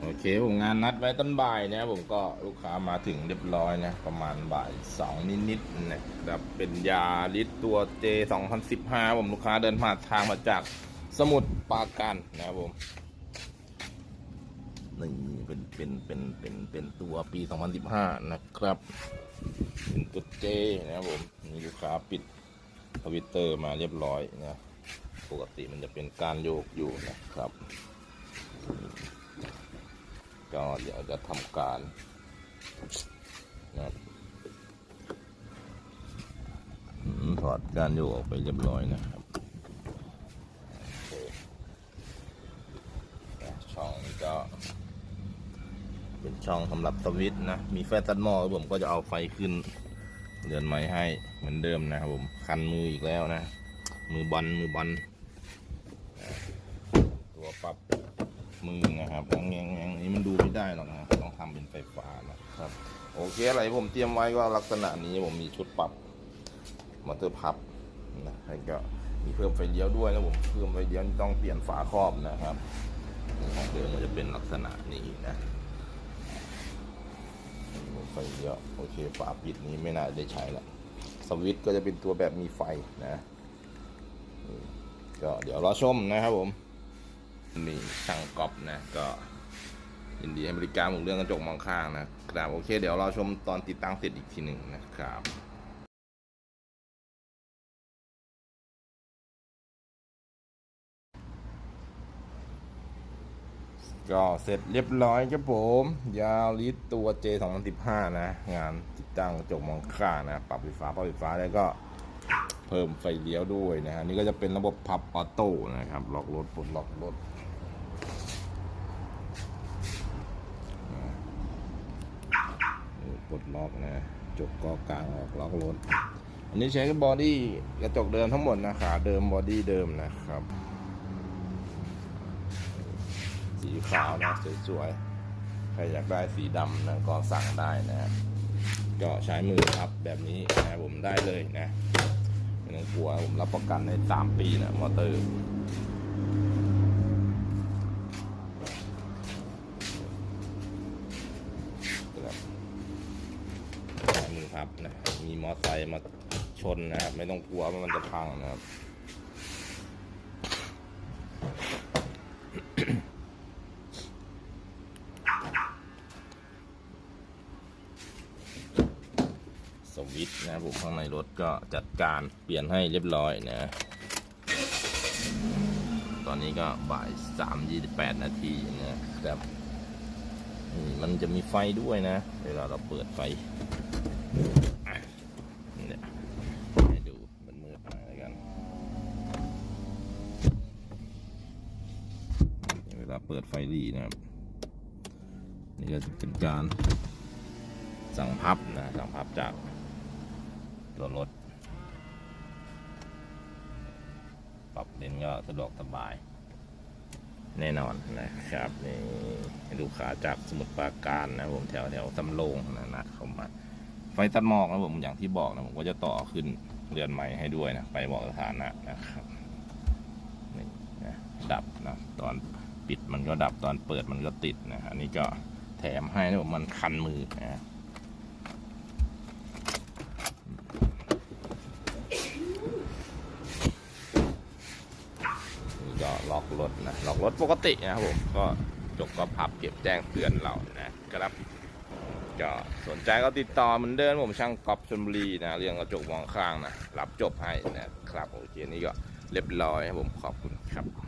โอเคผมงานนัดไว้ต้นบ่ายนะผมก็ลูกค้ามาถึงเรียบร้อยนะ ประมาณบ่ายสองนิดๆนะครับเป็นยาลิตตัว J 2015ผมลูกค้าเดินผ่านทางมาจากสมุทรปราการนะครับผมนี่เป็นเป็นเป็นเป็นเป็นตัวปี 2015 นะครับเป็นตัว J นะครับผมมีลูกค้าปิดทวิตเตอร์มาเรียบร้อยนะปกติมันจะเป็นการโยกอยู่นะครับ ก็เดี๋ยวจะทำการนะถอดการโยกออกไปเรียบร้อยนะครับช่องนี้ก็ เป็นช่องสำหรับสวิตนะ มีแฟลชตัดหม้อครับผมก็จะเอาไฟขึ้น เดือนไม้ให้เหมือนเดิมนะครับผม คันมืออีกแล้วนะ มือบอลมือบอลตัวปรับ มือนะครับแงงแงงนี้มันดูไม่ได้หรอกนะต้องทำเป็นไฟฟ้านะครับ โอเคอะไรผมเตรียมไว้ก็ลักษณะนี้ผมมีชุดปรับมอเตอร์พับนะแล้วก็มีเพิ่มไฟเลี้ยวด้วยนะผมเพิ่มไฟเลี้ยวนี่ต้องเปลี่ยนฝาครอบนะครับของเดิมมันจะเป็นลักษณะนี้นะไฟเลี้ยวโอเคฝาปิดนี้ไม่น่าได้ใช้ละสวิตช์ก็จะเป็นตัวแบบมีไฟนะนี่ก็เดี๋ยวรอชมนะครับผม นี่ช่างกอบนะ ก็ยินดีให้บริการผมเรื่องกระจกมองข้างนะครับโอเค เดี๋ยวเราชมตอนติดตั้งเสร็จอีกทีหนึ่งนะครับก็เสร็จเรียบร้อยครับผม ยาวลิตรตัว J 2015นะ งานติดตั้งกระจกมองข้างนะ ปรับไฟฟ้าปรับไฟฟ้าแล้วก็เพิ่มไฟเลี้ยวด้วยนะฮะนี่ก็จะเป็นระบบพับออโต้นะครับ ล็อกรถปลดล็อกรถ ปล ดล็อกนะจกกอกลางออกล็อกรถอันนี้ใช้กับบอดี้กระจกเดิมทั้งหมดนะขาเดิมบอดี้เดิมนะครับ สีขาวนะสวยๆใครอยากได้สีดำนะก็สั่งได้นะก็ใช้มือพับแบบนี้นะผมได้เลยนะไม่ต้องกลัวผมรับประกันในสามปีนะมอเตอร์ ครับ ใช้มือพับนะมีมอไซค์มาชนนะครับ ไม่ต้องกลัวว่ามันจะพังนะครับสวิตช์นะบผมข้างในรถก็จัดการเปลี่ยนให้เรียบร้อยนะ ตอนนี้ก็บ่ายสามยี่สิบแปดนาทีนะครับมันจะมีไฟด้วยนะ เวลาเราเปิดไฟ เนี่ยให้ดูมันมืดหน่อยแล้วกันเวลาเปิดไฟรีนะครับ นี่ก็จะเป็นการสั่งพับนะ สั่งพับจากตัวรถ ปรับเลนก็สะดวกสบาย แน่นอนนะครับ นี่ลูกค้าจากสมุทรปราการนะผมแถวแถวสำโรงนะนัดเข้ามา ไฟตัดหมอกนะผมอย่างที่บอกนะผมก็จะต่อขึ้นเรือนไม้ให้ด้วยนะไฟบอกสถานะนะครับนี่นะดับนะตอนปิดมันก็ดับตอนเปิดมันก็ติดนะอันนี้ก็แถมให้นะผมมันคันมือนะนี่ก็ล็อกรถนะล็อกรถปกตินะครับผมก็จกก็พับเก็บแจ้งเตือนเรานะครับ ก็สนใจก็ติดต่อเหมือนเดิมผมช่างกอบชนบุรีนะเรื่องกระจกมองข้างนะรับจบให้นะครับโอเคนี่ก็เรียบร้อยครับผมขอบคุณครับ